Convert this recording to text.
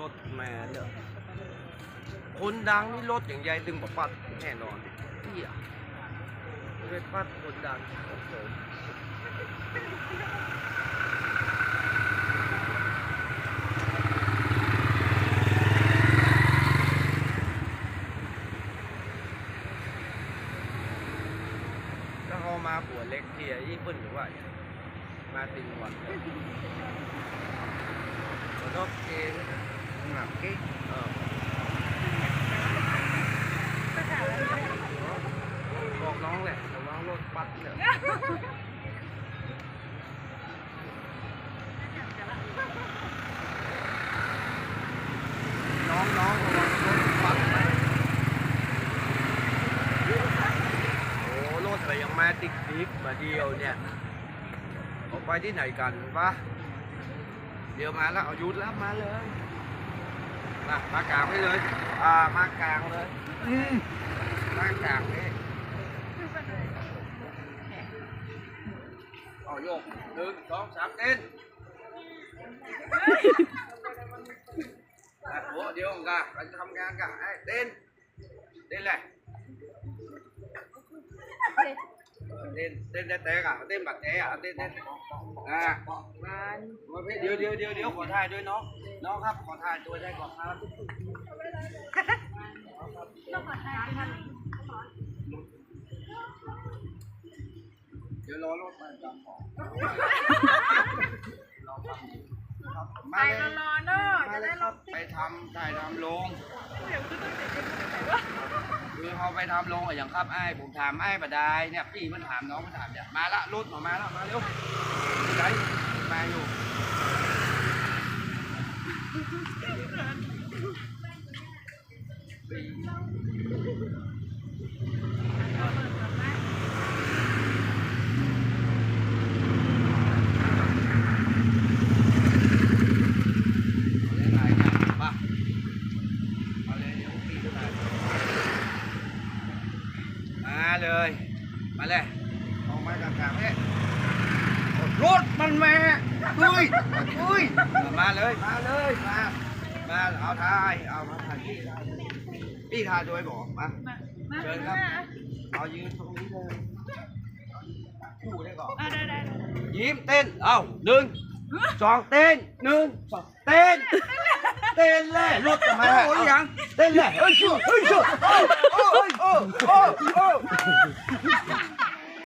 รถแม่เนี่ยคนดังนี่รถอย่างใหญ่ดึงบปัดแน่นอนเฮียเวทปัดคนดังโอ้โหถ้าเขามาหัวเล็กเทียยี่ปุ่นหรือว่ามาติงวันแล้ หนักกิ๊กเออบอกน้องแหละระวังรถปัดเนี่ยน้องน้องรถปัดโอ้รถอะไรยังมาติ๊กติ๊กมาเดียวเนี่ยออกไปที่ไหนกันวะเดี๋ยวมาแล้วเอายุดแล้วมาเลย มามากลางไปเลย อ่ามากลางเลยอืมมากลางนี่เอาโยกหนึ่งสองสามเต้นอะโอ้เดี๋ยวกันกันทำงานกันไอ้เต้นเต้นเลย เต้นเต้นได้แต่กะเต้นบัดแต่อะเต้นเต้นอ่ามาพี่เดี๋ยวเดี๋ยวเดี๋ยวเดี๋ยวขอถ่ายด้วยน้องน้องครับขอถ่ายตัวได้ก่อนครับเดี๋ยวรอรถมาจับของไปมาเลยรอๆเนาะมาจะเลได้ยครรับถไปทำถ่ายทำลงเดี๋ยวขึ้นตั้งแต่เด็กๆไหนวะ คือเขาไปทำลงอะอย่างครับไอ้ผมถามไอ้บดายเนี่ยพี่มันถามน้องมันถามเนี่ยมาละรถมามาแล้วมาเร็วไหนมาอยู่นไหนเนี่ยมาเอาเลยเดี๋ยวพี่จะถ่าย มาเลย มาเลยออกมากลางๆเนี่ยรถมันมาเฮ้ยเฮ้ยมาเลย มาเลย มา มาเอาทาย เอามาถ่ายพี่ถ่ายพี่ถ่ายด้วยบอกมามามาเชิญครับ เอายืนตรงนี้เลยคู่ได้ก่อนอะได้ได้ยิ้มเต้น เอาหนึ่งสองเต้นหนึ่งสองเต้น เต้นเลยรถจะมาโอ้ยยังเต้นเลยเฮ้ยชูเฮ้ยชูโอ้ยโอ้ยโอ้ยโอ้ย